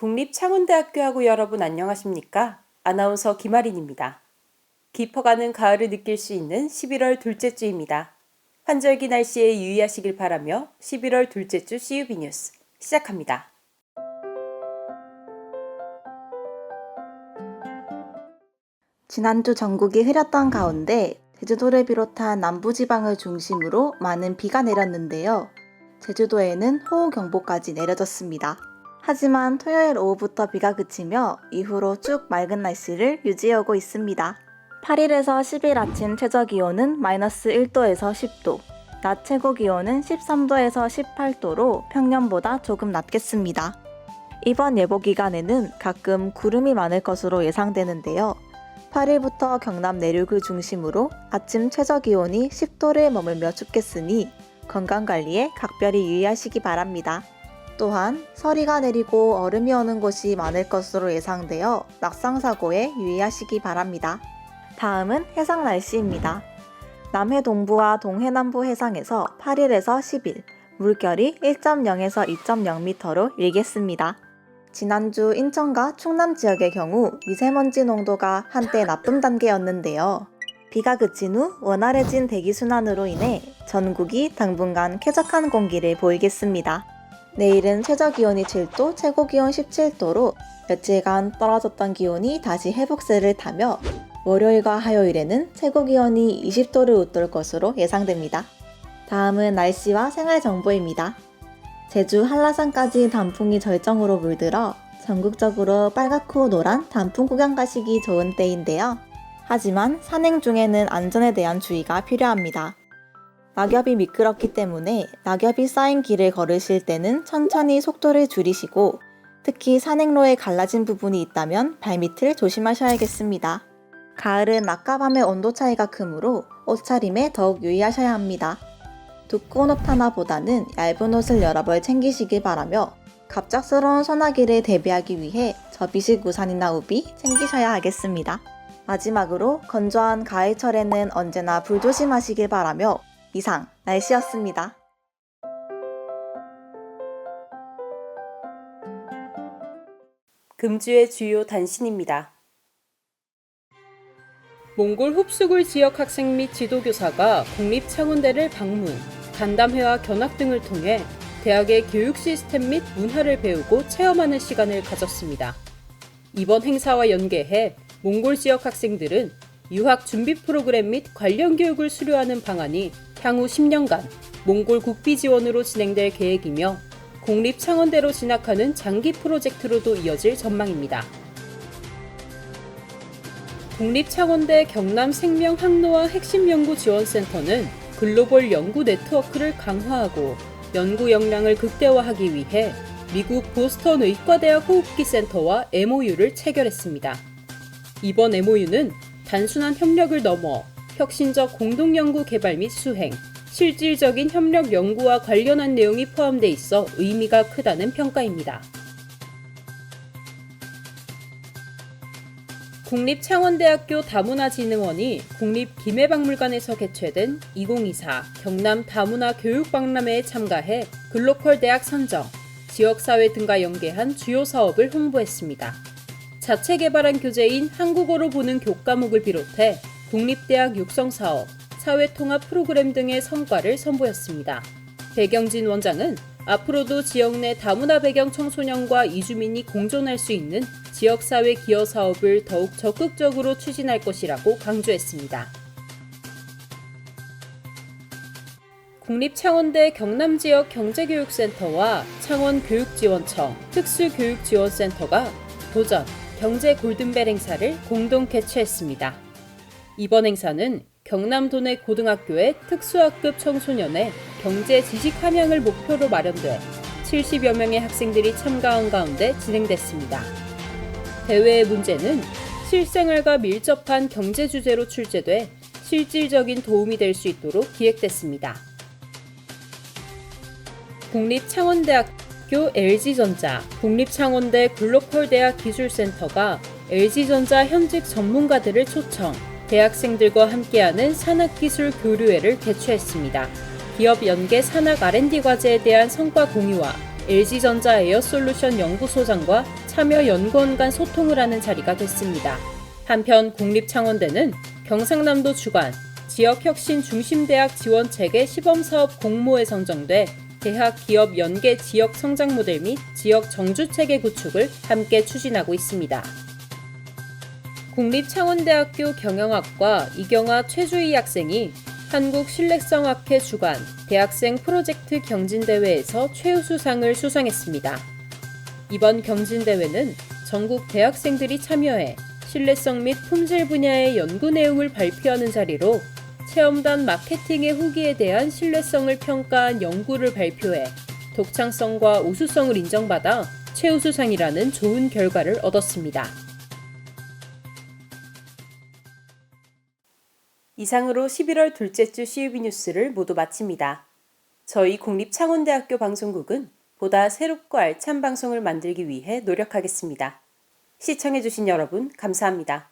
국립창원대학교하고 여러분 안녕하십니까? 아나운서 김아린입니다. 깊어가는 가을을 느낄 수 있는 11월 둘째 주입니다. 환절기 날씨에 유의하시길 바라며 11월 둘째 주 CUB 뉴스 시작합니다. 지난주 전국이 흐렸던 가운데 제주도를 비롯한 남부지방을 중심으로 많은 비가 내렸는데요. 제주도에는 호우경보까지 내려졌습니다. 하지만 토요일 오후부터 비가 그치며 이후로 쭉 맑은 날씨를 유지하고 있습니다. 8일에서 10일 아침 최저 기온은 마이너스 1도에서 10도, 낮 최고 기온은 13도에서 18도로 평년보다 조금 낮겠습니다. 이번 예보 기간에는 가끔 구름이 많을 것으로 예상되는데요. 8일부터 경남 내륙을 중심으로 아침 최저 기온이 10도를 머물며 춥겠으니 건강 관리에 각별히 유의하시기 바랍니다. 또한 서리가 내리고 얼음이 오는 곳이 많을 것으로 예상되어 낙상 사고에 유의하시기 바랍니다. 다음은 해상 날씨입니다. 남해 동부와 동해 남부 해상에서 8일에서 10일 물결이 1.0에서 2.0m로 일겠습니다. 지난주 인천과 충남 지역의 경우 미세먼지 농도가 한때 나쁨 단계였는데요. 비가 그친 후 원활해진 대기 순환으로 인해 전국이 당분간 쾌적한 공기를 보이겠습니다. 내일은 최저 기온이 7도, 최고 기온 17도로 며칠간 떨어졌던 기온이 다시 회복세를 타며 월요일과 화요일에는 최고 기온이 20도를 웃돌 것으로 예상됩니다. 다음은 날씨와 생활 정보입니다. 제주 한라산까지 단풍이 절정으로 물들어 전국적으로 빨갛고 노란 단풍 구경 가시기 좋은 때인데요. 하지만 산행 중에는 안전에 대한 주의가 필요합니다. 낙엽이 미끄럽기 때문에 낙엽이 쌓인 길을 걸으실 때는 천천히 속도를 줄이시고 특히 산행로에 갈라진 부분이 있다면 발밑을 조심하셔야겠습니다. 가을은 낮과 밤의 온도 차이가 크므로 옷차림에 더욱 유의하셔야 합니다. 두꺼운 옷 하나보다는 얇은 옷을 여러 벌 챙기시길 바라며 갑작스러운 소나기를 대비하기 위해 접이식 우산이나 우비 챙기셔야 하겠습니다. 마지막으로 건조한 가을철에는 언제나 불 조심하시길 바라며 이상 날씨였습니다. 금주의 주요 단신입니다. 몽골 흡수굴 지역 학생 및 지도교사가 국립창원대를 방문, 간담회와 견학 등을 통해 대학의 교육 시스템 및 문화를 배우고 체험하는 시간을 가졌습니다. 이번 행사와 연계해 몽골 지역 학생들은 유학 준비 프로그램 및 관련 교육을 수료하는 방안이 향후 10년간 몽골 국비 지원으로 진행될 계획이며 국립창원대로 진학하는 장기 프로젝트로도 이어질 전망입니다. 국립창원대 경남생명학노화 핵심연구지원센터는 글로벌 연구 네트워크를 강화하고 연구 역량을 극대화하기 위해 미국 보스턴 의과대학 호흡기 센터와 MOU를 체결했습니다. 이번 MOU는 단순한 협력을 넘어 혁신적 공동 연구 개발 및 수행, 실질적인 협력 연구와 관련한 내용이 포함돼 있어 의미가 크다는 평가입니다. 국립창원대학교 다문화진흥원이 국립김해박물관에서 개최된 2024 경남 다문화 교육박람회에 참가해 글로컬 대학 선정, 지역사회 등과 연계한 주요 사업을 홍보했습니다. 자체 개발한 교재인 한국어로 보는 교과목을 비롯해 국립대학 육성사업, 사회통합 프로그램 등의 성과를 선보였습니다. 배경진 원장은 앞으로도 지역 내 다문화 배경 청소년과 이주민이 공존할 수 있는 지역사회 기여 사업을 더욱 적극적으로 추진할 것이라고 강조했습니다. 국립창원대 경남지역 경제교육센터와 창원교육지원청, 특수교육지원센터가 도전 경제 골든벨 행사를 공동 개최했습니다. 이번 행사는 경남 도내 고등학교의 특수학급 청소년의 경제 지식 함양을 목표로 마련돼 70여 명의 학생들이 참가한 가운데 진행됐습니다. 대회의 문제는 실생활과 밀접한 경제 주제로 출제돼 실질적인 도움이 될 수 있도록 기획됐습니다. 국립창원대학교 LG전자, 국립창원대 글로컬대학 기술센터가 LG전자 현직 전문가들을 초청, 대학생들과 함께하는 산학기술 교류회를 개최했습니다. 기업 연계 산학 R&D 과제에 대한 성과 공유와 LG전자 에어솔루션 연구소장과 참여 연구원 간 소통을 하는 자리가 됐습니다. 한편 국립창원대는 경상남도 주관 지역혁신 중심대학 지원 체계 시범사업 공모에 선정돼 대학 기업 연계 지역 성장 모델 및 지역 정주 체계 구축을 함께 추진하고 있습니다. 국립창원대학교 경영학과 이경아 최주희 학생이 한국신뢰성학회 주관 대학생 프로젝트 경진대회에서 최우수상을 수상했습니다. 이번 경진대회는 전국 대학생들이 참여해 신뢰성 및 품질 분야의 연구 내용을 발표하는 자리로 체험단 마케팅의 후기에 대한 신뢰성을 평가한 연구를 발표해 독창성과 우수성을 인정받아 최우수상이라는 좋은 결과를 얻었습니다. 이상으로 11월 둘째 주 CUB 뉴스를 모두 마칩니다. 저희 국립창원대학교 방송국은 보다 새롭고 알찬 방송을 만들기 위해 노력하겠습니다. 시청해주신 여러분, 감사합니다.